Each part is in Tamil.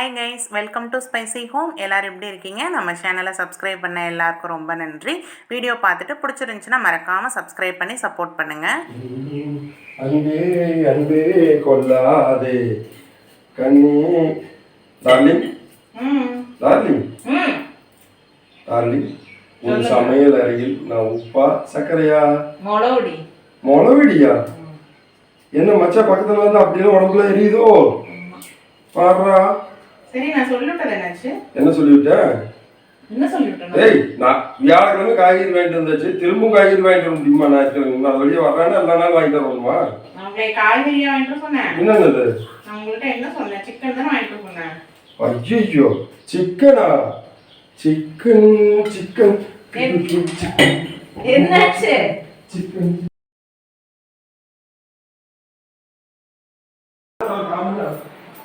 Hi guys welcome to spicy home எல்லாரும் எப்படி இருக்கீங்க? நம்ம சேனலை சப்ஸ்கிரைப் பண்ண எல்லாருக்கும் ரொம்ப நன்றி. வீடியோ பார்த்துட்டு பிடிச்சிருந்துச்சுன்னா மறக்காமல் சப்ஸ்கிரைப் பண்ணி சப்போர்ட் பண்ணுங்கள் அன்பே அன்பே கொல்லாதே கண்ணே டார்லிங் டார்லிங் டார்லிங் உன் சமையல் அறையில் நான் உப்பா சர்க்கரையா? மொளவுடி முளவிடியா என்ன மச்சா பக்கத்துல வந்து அப்படியே உடம்புல எரியுதோ? பாடுறா. சரி நான் சொல்லிவிட்டது என்னாச்சு என்ன சொல்லிவிட்டேன் என்ன சொல்லிவிட்டேன்? ஏய் நான் வியாழக்கிழமை காய்கறி வாங்கிட்டு வந்தாச்சு திரும்பவும் காய்கறி வாங்கிட்டு வர முடியுமா நான் வெளியே வர்றேன்னா எல்லா நாளும் வாங்கிட்டு வரணுமா நான் உங்களை காய்கறியா வாங்கிட்டு சொன்னேன். என்னது நான் உங்கள்கிட்ட என்ன சொன்னேன்? சிக்கன் தானே வாங்கிட்டு சொன்னேன். ஐயோ சிக்கனா சிக்கன் சிக்கன் சிக்கன் என்னாச்சு? சிக்கன்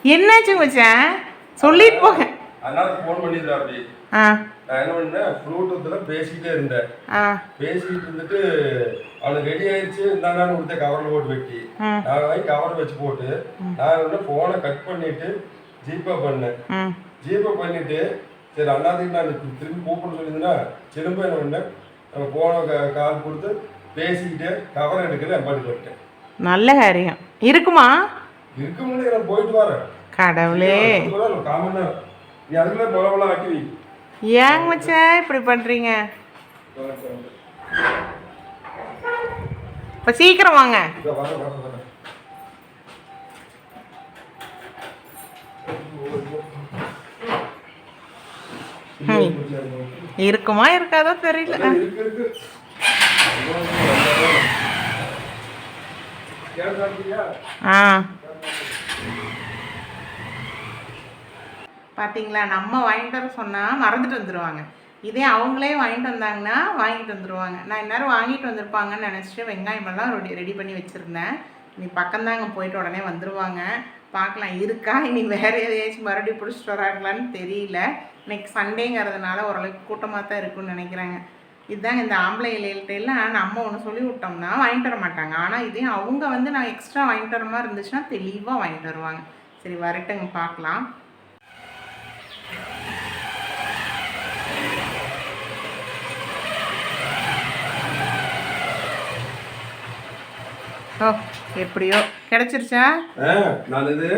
என்னாச்சு மச்சான்? சொல்லிட்டு போங்க. அதனால ஃபோன் பண்ணிடுறா அப்படி. நான் என்ன பண்ணேன் ஃப்ளூட்டூத்தில் பேசிக்கிட்டே இருந்தேன். ஆ. பேசிக்கிட்டு இருந்துட்டு அவனுக்கு ரெடி ஆயிடுச்சு இந்தாங்க கொடுத்த கவரில் போட்டு வெட்டி. நான் வாங்கி கவர் வச்சு போட்டு நான் வந்து ஃபோனை கட் பண்ணிட்டு ஜிபே பண்ணேன். ஜிபே பண்ணிட்டு சரி அண்ணாத்துக்கு நான் திரும்பி கூப்பிட சொல்லியிருந்தேன்னா திரும்ப என்ன பண்ணேன் நம்ம போன கால் கொடுத்து பேசிக்கிட்டு கவர் எடுக்கல பாட்டுக்கு வந்துட்டேன். நல்ல காரியம். இருக்குமா? இருக்க முடியாது நான் போயிட்டு வரேன். கடவுளே. ஏங்க மச்சான் இப்படி பண்ணுறீங்க இப்போ சீக்கிரம் வாங்க. இருக்குமா இருக்காதோ தெரியல. ஆ. இருக்கு இருக்கு ஏன் சாப்பிட்டியா ஆ பார்த்தீங்களா நம்ம வாங்கிட்டு வர சொன்னால் மறந்துட்டு வந்துடுவாங்க இதே அவங்களே வாங்கிட்டு வந்தாங்கன்னா வாங்கிட்டு வந்துடுவாங்க நான் இந்நேரம் வாங்கிட்டு வந்திருப்பாங்கன்னு நினச்சிட்டு வெங்காயமெல்லாம் ரெடி ரெடி பண்ணி வச்சுருந்தேன். நீ பக்கம்தாங்க போயிட்டு உடனே வந்துடுவாங்க பார்க்கலாம் இருக்கா? இனி வேறு எதையாச்சும் மறுபடியும் பிடிச்சிட்டு வராங்களான்னு தெரியல. இன்னைக்கு சண்டேங்கிறதுனால ஓரளவுக்கு கூட்டமாக தான் இருக்குன்னு நினைக்கிறாங்க. இதுதாங்க இந்த ஆம்பளை இலையில்ட்ட நம்ம ஒன்று சொல்லி விட்டோம்னா வாங்கிட்டு வர மாட்டாங்க. ஆனால் இதே அவங்க வந்து நான் எக்ஸ்ட்ரா வாங்கிட்டு வர மாதிரி இருந்துச்சுன்னா தெளிவாக வாங்கிட்டு வருவாங்க. சரி வரட்டுங்க பார்க்கலாம். ஓ எப்படியோ கிடைச்சிருச்சா? நான் இது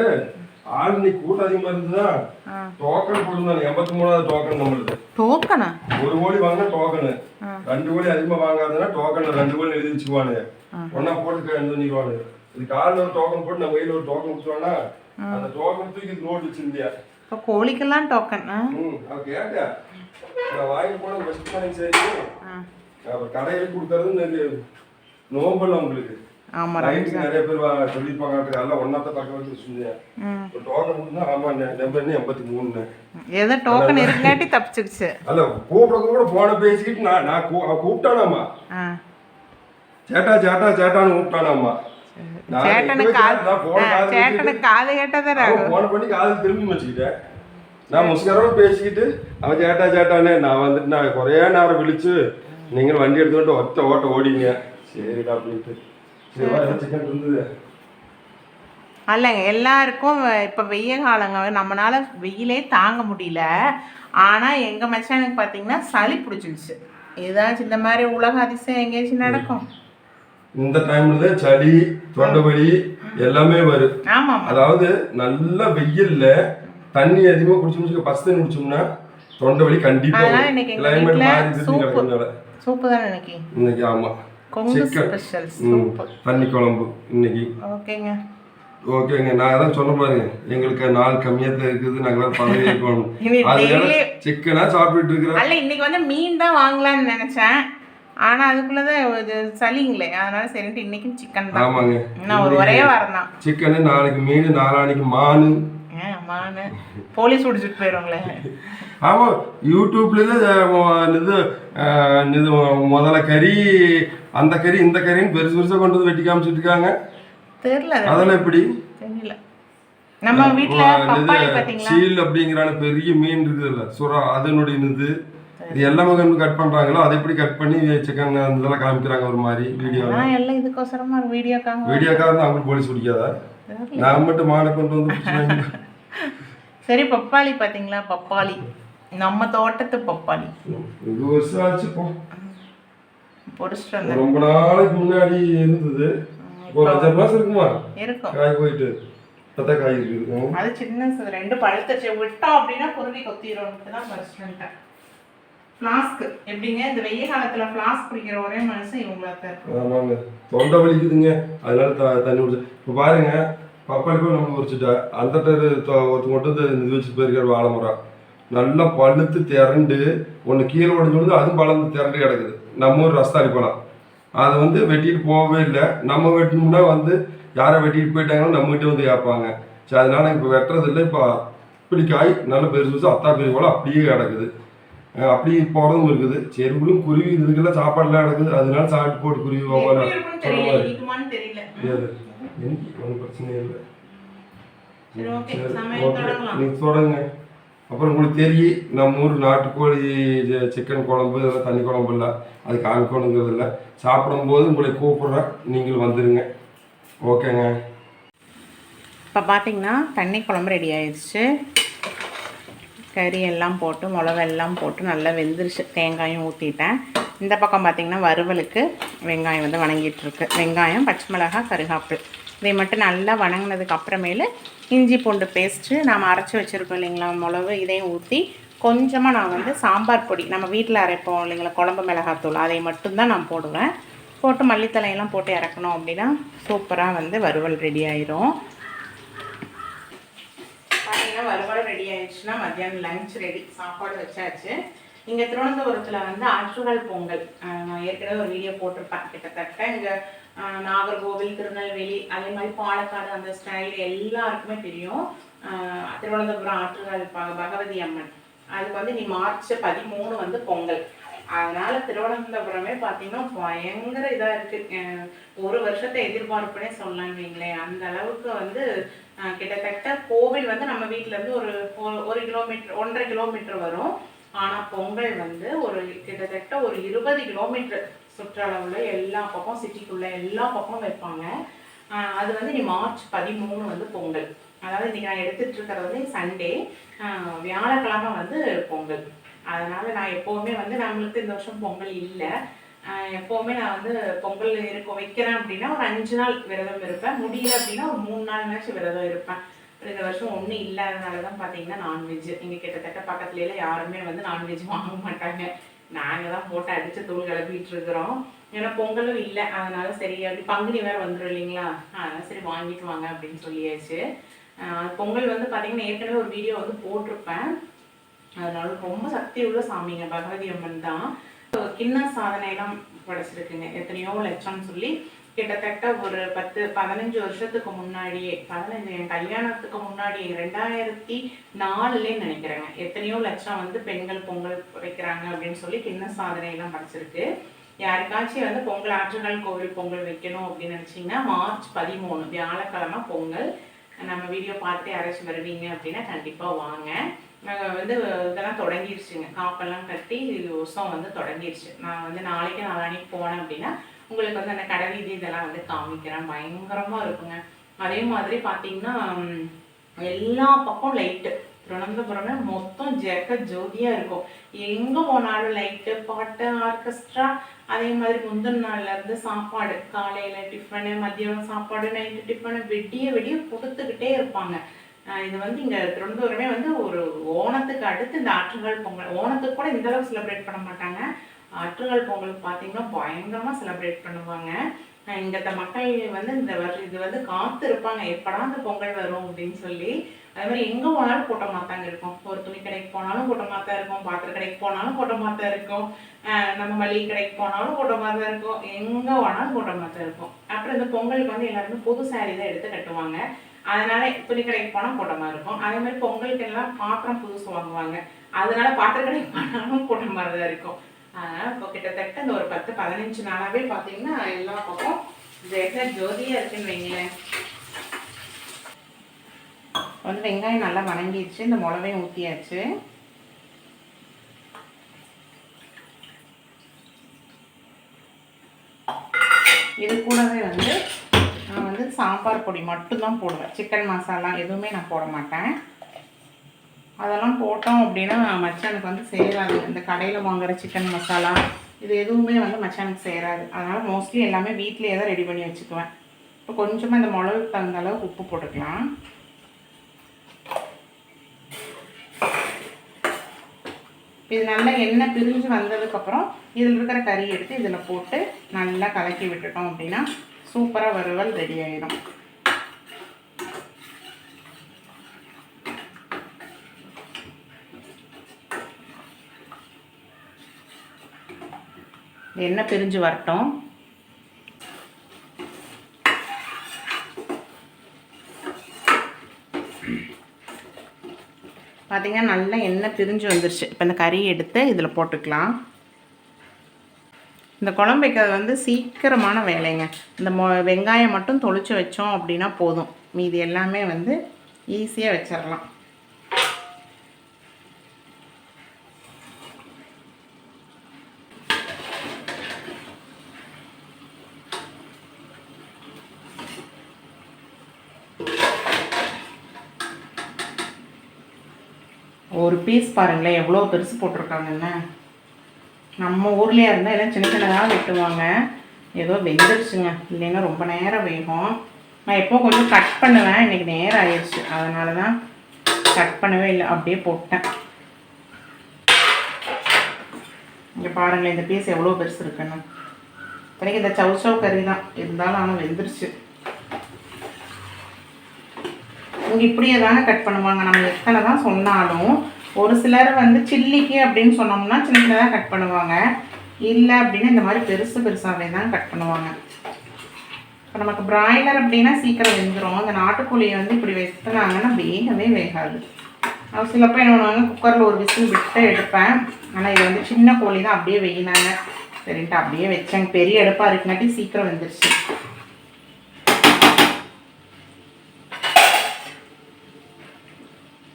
ஆள் இன்னைக்கு கூட்டம் அதிகமா இருந்ததா டோக்கன் போட்டுருந்தாங்க எண்பத்தி மூணாவது டோக்கன் நம்மளுது. டோக்கனா ஒரு கோடி வாங்கினா டோக்கனு. ரெண்டு கோடி அதிகமா வாங்காதுன்னா டோக்கன் ரெண்டு கோடி எழுதி வச்சுக்குவானுங்க ஒன்னா போட்டு எழுந்து பண்ணிடுவானுங்க இது காலில் ஒரு டோக்கன் போட்டு நம்ம கையில் ஒரு டோக்கன் கொடுத்துருவானா அந்த டோக்கன் தூக்கி நோட் வச்சிருந்தியா? இப்போ கோழிக்கெல்லாம் டோக்கன் கடையில் கொடுக்கறது நோம்பல் உங்களுக்கு நைட்டுக்கு நிறைய பேர் சொல்லியிருப்பாங்க எல்லாம் ஒன்னாத்த பக்கம் வந்து ஒரு டோக்கன் கொடுத்தா ஆமா நம்பர் எண்பத்தி மூணு ஏதோ டோக்கன் இருக்காட்டி தப்பிச்சிருச்சு அல்ல கூப்பிட கூட போன பேசிக்கிட்டு நான் நான் கூப்பிட்டானாமா? சேட்டா சேட்டா சேட்டான்னு கூப்பிட்டானாமா? சேட்டனுக்கு காது நான் போன ஆ, காது சேட்டனுக்கு காது கேட்டதான் அவன் போன பண்ணி காதில் திரும்பி வச்சுக்கிட்டேன் நான் முஸ்கரோட பேசிக்கிட்டு அவன் சேட்டா சேட்டானே நான் வந்துட்டு நான் குறைய நேரம் விழிச்சு நீங்கள் வண்டி எடுத்துக்கிட்டு ஒத்த ஓட்ட ஓடிங்க. சரிடா அப்படின்ட்டு. சரி வா சிக்கன் இருந்தது. அல்லங்க எல்லாருக்கும் இப்போ வெய்ய காலங்க நம்மளால வெயிலே தாங்க முடியல. ஆனால் எங்கள் மச்சானுக்கு பார்த்தீங்கன்னா சளி பிடிச்சிருச்சு. ஏதாச்சும் இந்த மாதிரி உலக அதிசயம் எங்கேயாச்சும் நடக்கும். இந்த டைம்ல சளி தொண்டை வலி எல்லாமே வரும். அதாவது நல்ல வெயில்ல தண்ணி அதிகமா குடிச்சு முடிச்சு பஸ் தண்ணி குடிச்சோம்னா தொண்டை வலி கண்டிப்பா வீட்ல மாறி. கிடக்கிறதுனால. சூப்பு தானே இன்னைக்கு? இன்னைக்கு ஆமா. தண்ணி குழம்பு இன்னைக்கு. ஓகேங்க. ஓகேங்க நான் அதான் சொன்ன பாருங்க. எங்களுக்கு நாள் கம்மியா தான் இருக்குது நாங்க பதவி இருக்கணும் அதனால சிக்கனா சாப்பிட்டுட்டு இருக்கிறேன். அல்ல இன்னைக்கு வந்து மீன் தான் வாங்கலாம்னு நினைச்சேன். ஆனா அதுக்குள்ளதான் இது சளிங்களே. அதனால சரின்ட்டு இன்னைக்கும் சிக்கன் தான். ஆமாங்க. நான் ஒரு ஒரே வாரம் தான். சிக்கனு நாளைக்கு மீன் நாளானைக்கு மானு. மானு. போலீஸ் பிடிச்சிட்டு போயிடுவாங்களே ஆமா யூடியூப்ல தான் இது இது முதல்ல கறி அந்த கறி இந்த கறின்னு பெருசு பெருசா கொண்டு வந்து வெட்டி காமிச்சிட்டு இருக்காங்க. தெரியல அது. அதெல்லாம் எப்படி? தெரியல. நம்ம பாத்தீங்களா சீல் அப்படிங்கிறான பெரிய மீன் இருக்குதுல்ல சுறா அதனுடைய இது இது எல்லாமே கொண்டு கட் பண்றாங்களோ அதை எப்படி கட் பண்ணி சிக்கன் இதெல்லாம் காமிக்கிறாங்க ஒரு மாதிரி வீடியோ எல்லாம் இதுக்கோசரமா வீடியோக்காக வீடியோக்காக தான் அவங்களுக்கு போலீஸ் பிடிக்காதா? நான் மட்டும் மானை கொண்டு வந்து. சரி பப்பாளி பார்த்தீங்களா? பப்பாளி. நம்ம தோட்டத்து பப்பாளி. இது வருஷம் ஆச்சு பொரிச்சிட்டு வந்தேன். ரொம்ப நாளைக்கு முன்னாடி இருந்தது. ஒரு அஞ்சாறு மாசம் இருக்குமா? இருக்கும். காய் போயிட்டு. பார்த்தா காய் இருக்குது. அது சின்ன ரெண்டு பழுத்துச்சு விட்டோம் அப்படின்னா குருவி கொத்திடும்ட்டு தான் பறிச்சுட்டு ஃப்ளாஸ்க் எப்படிங்க? இந்த வெயில் காலத்துல ஃப்ளாஸ்க் குடிக்கிற ஒரே மனுஷன் இவங்களா தான் இருக்கு ஆமாங்க. தொண்டை வலிக்குதுங்க. அதனால த தண்ணி குடிச்சு. இப்போ பாருங்க பப்பாளி போய் நம்ம உரிச்சுட்டா அந்த ஒருத்தர் மட்டும் இந்த இது வச்சு போயிருக்காரு வாழை மரம் நல்லா பழுத்து திரண்டு ஒன்று கீழே உடஞ்சு விழுந்து அதுவும் பழந்து திரண்டு கிடக்குது. நம்ம ஊர் ரஸ்தாளி பழம். அதை வந்து வெட்டிட்டு போகவே இல்லை. நம்ம வெட்டணும்னா வந்து யாரை வெட்டிட்டு போயிட்டாங்கன்னா நம்மகிட்ட வந்து கேட்பாங்க. சரி அதனால இப்போ வெட்டுறது இல்லை. இப்போ இப்படி காய் நல்ல பெருசு பெருசு அத்தா பெரிய பழம் அப்படியே கிடக்குது. அப்படி போகிறதும் இருக்குது. சரி விடும் குருவி இதுக்கெல்லாம் சாப்பாடுலாம் கிடக்குது அதனால சாப்பிட்டு போட்டு குருவி தெரியாது. எனக்கு ஒன்றும் பிரச்சனை இல்லை. சரி ஓகே. சரி, சமையல் ஓகே. தொடங்கலாம். நீங்க தொடங்க அப்புறம் உங்களுக்கு தெரியும் நம்ம ஊர் நாட்டுக்கோழி சிக்கன் குழம்பு இதெல்லாம் தண்ணி குழம்பு இல்லை. அது காமிக்கணுங்கிறது இல்லை. சாப்பிடும்போது உங்களை கூப்பிட்றேன். நீங்கள் வந்துடுங்க ஓகேங்க. இப்போ பார்த்தீங்கன்னா தண்ணி குழம்பு ரெடி ஆயிடுச்சு. கறி எல்லாம் போட்டு மிளகா எல்லாம் போட்டு நல்லா வெந்துருச்சு. தேங்காயும் ஊற்றிட்டேன் இந்த பக்கம் பார்த்திங்கன்னா வறுவலுக்கு வெங்காயம் வந்து வணங்கிட்டுருக்கு. வெங்காயம் பச்சை மிளகாய் கருகாப்பில். இதை மட்டும் நல்லா வணங்கினதுக்கு அப்புறமேலு இஞ்சி பூண்டு பேஸ்ட்டு நாம் அரைச்சி வச்சுருக்கோம் இல்லைங்களா மிளகு இதையும் ஊற்றி கொஞ்சமாக நான் வந்து சாம்பார் பொடி நம்ம வீட்டில் அரைப்போம் இல்லைங்களா குழம்பு மிளகாத்தூள் அதை மட்டும்தான் நான் போடுவேன். போட்டு மல்லித்தலையெல்லாம் போட்டு இறக்கணும் அப்படின்னா சூப்பராக வந்து வறுவல் ரெடி ஆயிரும். பார்த்தீங்கன்னா வறுவல் ரெடி ஆயிடுச்சுன்னா மத்தியானம் லஞ்ச் ரெடி சாப்பாடு வச்சாச்சு. இங்கே திருவனந்தபுரத்தில் வந்து ஆற்றுகால் பொங்கல். நான் ஏற்கனவே ஒரு வீடியோ போட்டிருப்பேன் கிட்டத்தட்ட இங்கே நாகர்கோவில் திருநெல்வேலி அதே மாதிரி பாலக்காடு அந்த ஸ்டைல் எல்லாருக்குமே தெரியும். திருவனந்தபுரம் ஆற்றுகால் பகவதி அம்மன். அதுக்கு வந்து நீ மார்ச் பதிமூணு வந்து பொங்கல். அதனால திருவனந்தபுரமே பார்த்தீங்கன்னா பயங்கர இதாக இருக்கு. ஒரு வருஷத்தை எதிர்பார்ப்புனே சொல்லலாம்னு வைங்களேன். அந்த அளவுக்கு வந்து கிட்டத்தட்ட கோவில் வந்து நம்ம வீட்டிலேருந்து ஒரு ஒரு- கிலோமீட்டர் ஒன்றரை கிலோமீட்டர் வரும். ஆனால் பொங்கல் வந்து ஒரு கிட்டத்தட்ட ஒரு இருபது கிலோமீட்டர் சுற்றளவில் எல்லா பக்கம் சிட்டிக்குள்ளே எல்லா பக்கம் வைப்பாங்க. அது வந்து நீ மார்ச் பதிமூணு வந்து பொங்கல். அதாவது இன்னைக்கு நான் எடுத்துட்டு இருக்கிறது வந்து சண்டே. வியாழக்கிழமை வந்து பொங்கல். அதனால நான் எப்போவுமே வந்து நம்மளுக்கு இந்த வருஷம் பொங்கல் இல்லை. எப்போவுமே நான் வந்து பொங்கல் இருக்க வைக்கிறேன் அப்படின்னா ஒரு அஞ்சு நாள் விரதம் இருப்பேன். முடியல அப்படின்னா ஒரு மூணு நாள்னாச்சும் விரதம் இருப்பேன். இந்த வருஷம் ஒன்றும் இல்லாதனால தான் பார்த்தீங்கன்னா நான்வெஜ் இங்கே கிட்டத்தட்ட பக்கத்துலேயே யாருமே வந்து நான்வெஜ் வாங்க மாட்டாங்க. நாங்கள் தான் போட்டு அடித்து தூள் கிளப்பிட்டு இருக்கிறோம். ஏன்னா பொங்கலும் இல்லை. அதனால சரி அப்படி பங்குனி வேறு வந்துடும் இல்லைங்களா? அதனால சரி வாங்கிட்டு வாங்க அப்படின்னு சொல்லியாச்சு. பொங்கல் வந்து பார்த்தீங்கன்னா ஏற்கனவே ஒரு வீடியோ வந்து போட்டிருப்பேன். அதனால ரொம்ப சக்தி உள்ள சாமிங்க பகவதி அம்மன் தான். கிண்ண சாதனையெல்லாம் படைச்சிருக்குங்க. எத்தனையோ லட்சம்னு சொல்லி கிட்டத்தட்ட ஒரு பத்து பதினஞ்சு வருஷத்துக்கு முன்னாடியே பதினஞ்சு என் கல்யாணத்துக்கு முன்னாடியே ரெண்டாயிரத்தி நாலுலே நினைக்கிறேங்க. எத்தனையோ லட்சம் வந்து பெண்கள் பொங்கல் வைக்கிறாங்க அப்படின்னு சொல்லி கிண்ண சாதனை எல்லாம் படைச்சிருக்கு. யாருக்காச்சும் வந்து பொங்கல் ஆற்றுகள் கோவில் பொங்கல் வைக்கணும் அப்படின்னு நினச்சிங்கன்னா மார்ச் பதிமூணு வியாழக்கிழமை பொங்கல். நம்ம வீடியோ பார்த்து யாராச்சும் வருவீங்க அப்படின்னா கண்டிப்பாக வாங்க. நாங்கள் வந்து இதெல்லாம் தொடங்கிருச்சுங்க காப்பெல்லாம் கட்டி உசம் வந்து தொடங்கிருச்சு நான் வந்து நாளைக்கு நாளானிக்கு போனேன் அப்படின்னா உங்களுக்கு வந்து அந்த கடைவீதி இதெல்லாம் வந்து காமிக்கிறேன். பயங்கரமா இருக்குங்க. அதே மாதிரி பார்த்தீங்கன்னா எல்லா பக்கம் லைட்டு திருவனந்தபுரமே மொத்தம் ஜெக ஜோதியா இருக்கும். எங்க போனாலும் லைட்டு பாட்டு ஆர்கெஸ்ட்ரா அதே மாதிரி முந்தின நாள்லேருந்து சாப்பாடு காலையில டிஃபனு மதியானம் சாப்பாடு நைட்டு டிஃபனு வெடிய விடிய கொடுத்துக்கிட்டே இருப்பாங்க. இது வந்து இங்க திருவனந்தபுரமே வந்து ஒரு ஓணத்துக்கு அடுத்து இந்த ஆற்றுங்கள் பொங்கல் ஓணத்துக்கு கூட இந்த அளவுக்கு செலிப்ரேட் பண்ண மாட்டாங்க. ஆற்றுகால் பொங்கலுக்கு பார்த்தீங்கன்னா பயங்கரமா செலிப்ரேட் பண்ணுவாங்க. ஆஹ் இங்கத்த மக்கள் வந்து இந்த இது வந்து காத்து இருப்பாங்க எப்படா இந்த பொங்கல் வரும் அப்படின்னு சொல்லி. அதே மாதிரி எங்க போனாலும் கூட்டமாக தாங்க இருக்கும். ஒரு துணி கடைக்கு போனாலும் கூட்டமாக தான் இருக்கும் பாத்திர கடைக்கு போனாலும் கூட்டமாக தான் இருக்கும். நம்ம மளிகை கடைக்கு போனாலும் கூட்டமாக தான் இருக்கும். எங்க போனாலும் கூட்டமாக தான் இருக்கும். அப்புறம் இந்த பொங்கலுக்கு வந்து எல்லாருமே புது saree தான் எடுத்து கட்டுவாங்க. அதனால துணி கடைக்கு போனால் கூட்டமாக இருக்கும். அதே மாதிரி பொங்கலுக்கு எல்லாம் பாத்திரம் புதுசு வாங்குவாங்க. அதனால பாத்திர கடைக்கு போனாலும் கூட்டமாக தான் இருக்கும். அதனால் இப்போ கிட்டத்தட்ட இந்த ஒரு பத்து பதினஞ்சு நாளாகவே பார்த்தீங்கன்னா எல்லா பக்கம் ஜெக ஜோதியா இருக்குன்னு வைங்களேன். வந்து வெங்காயம் நல்லா வணங்கிடுச்சு. இந்த மிளகையும் ஊற்றியாச்சு இது கூடவே சாம்பார் பொடி மட்டும்தான் போடுவேன். சிக்கன் மசாலா எதுவுமே நான் போட மாட்டேன். அதெல்லாம் போட்டோம் அப்படின்னா மச்சானுக்கு வந்து சேராது. இந்த கடையில் வாங்குற சிக்கன் மசாலா இது எதுவுமே வந்து மச்சானுக்கு சேராது. அதனால் மோஸ்ட்லி எல்லாமே வீட்டிலேயே தான் ரெடி பண்ணி வச்சுக்குவேன். இப்போ கொஞ்சமாக இந்த மிளகுக்கு தகுந்த அளவுக்கு உப்பு போட்டுக்கலாம். இது நல்லா எண்ணெய் பிரிஞ்சு வந்ததுக்கப்புறம் இதில் இருக்கிற கறி எடுத்து இதில் போட்டு நல்லா கலக்கி விட்டுட்டோம் அப்படின்னா சூப்பராக வறுவல் ரெடி ஆகிடும் எண்ணெய் பிரிஞ்சு வரட்டும். பார்த்தீங்கன்னா நல்லா எண்ணெய் பிரிஞ்சு வந்துருச்சு. இப்போ இந்த கறி எடுத்து இதில் போட்டுக்கலாம். இந்த குழம்பு வைக்கிறது வந்து சீக்கிரமான வேலைங்க. இந்த மொ வெங்காயம் மட்டும் தொளிச்சு வச்சோம் அப்படின்னா போதும். மீதி எல்லாமே வந்து ஈஸியாக வச்சிடலாம் ஒரு பீஸ் பாருங்களேன் எவ்வளோ பெருசு போட்டிருக்காங்கன்னு நம்ம ஊர்லேயே இருந்தால் எல்லாம் சின்ன சின்னதாக வெட்டுவாங்க. ஏதோ வெந்துடுச்சுங்க இல்லைன்னா ரொம்ப நேரம் வேகும். நான் எப்போ கொஞ்சம் கட் பண்ணுவேன். இன்றைக்கி நேரம் ஆயிடுச்சு அதனால தான் கட் பண்ணவே இல்லை. அப்படியே போட்டேன். இங்கே பாருங்களேன் இந்த பீஸ் எவ்வளோ பெருசு இருக்குன்னு. எனக்கு இந்த சவு சவு கறி தான். இருந்தாலும் ஆனால் வெந்துருச்சு. இங்கே இப்படியே தாங்க கட் பண்ணுவாங்க. நம்ம எத்தனை தான் சொன்னாலும் ஒரு சிலர் வந்து சில்லிக்கு அப்படின்னு சொன்னோம்னா சின்ன சின்னதாக கட் பண்ணுவாங்க. இல்லை அப்படின்னு இந்த மாதிரி பெருசு பெருசாகவே தான் கட் பண்ணுவாங்க. இப்போ நமக்கு பிராய்லர் அப்படின்னா சீக்கிரம் வெந்துடும் இந்த நாட்டுக்கோழியை வந்து இப்படி வெத்துனாங்கன்னா வேகவே வேகாது. அது சிலப்போ என்ன பண்ணுவாங்க குக்கரில் ஒரு விசில் விட்டு எடுப்பேன். ஆனால் இது வந்து சின்ன கோழி தான் அப்படியே வெயினாங்க. சரின்ட்டு அப்படியே வச்சேங்க பெரிய அடுப்பாக இருக்குனாட்டி சீக்கிரம் வெந்துருச்சு.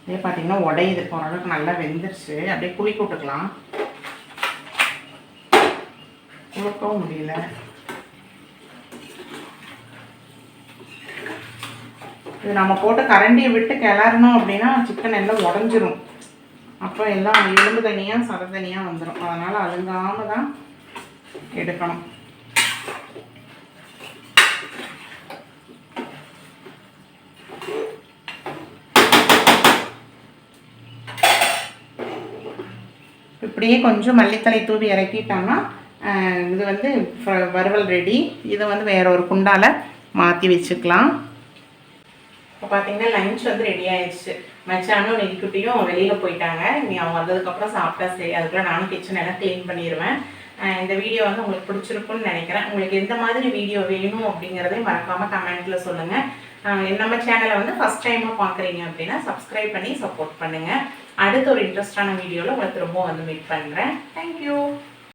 இதே பார்த்தீங்கன்னா உடையுது. ஓரளவுக்கு நல்லா வெந்துருச்சு. அப்படியே குளிக்க விட்டுக்கலாம். குளுக்கவும் முடியல. இது நம்ம போட்டு கரண்டியை விட்டு கிளறணும் அப்படின்னா சிக்கன் எல்லாம் உடஞ்சிரும். அப்போ எல்லாம் எலும்பு தனியாக சத தனியாக வந்துடும் அதனால் அழுங்காமல் தான் எடுக்கணும். இப்படியே கொஞ்சம் மல்லித்தலை தூவி இறக்கிட்டோம்னா இது வந்து வறுவல் ரெடி இதை வந்து வேற ஒரு குண்டால மாற்றி வச்சுக்கலாம். இப்போ பார்த்தீங்கன்னா லஞ்ச் வந்து ரெடி ஆயிடுச்சு. மச்சானும் நெல்குட்டியும் வெளியில் போயிட்டாங்க. நீ அவங்க வந்ததுக்கப்புறம் சாப்பிட்டா சரி. அதுக்குள்ள நானும் கிச்சன் எல்லாம் க்ளீன் பண்ணிடுவேன் இந்த வீடியோ வந்து உங்களுக்கு பிடிச்சிருக்கும்னு நினைக்கிறேன். உங்களுக்கு எந்த மாதிரி வீடியோ வேணும் அப்படிங்கிறதையும் மறக்காமல் கமெண்ட்டில் சொல்லுங்கள் நம்ம சேனலை வந்து ஃபஸ்ட் டைமாக பார்க்குறீங்க அப்படின்னா சப்ஸ்கிரைப் பண்ணி சப்போர்ட் பண்ணுங்கள் அடுத்த ஒரு இன்ட்ரெஸ்டான வீடியோவில் உங்களை திரும்பவும் வந்து மீட் பண்ணுறேன் தேங்க்யூ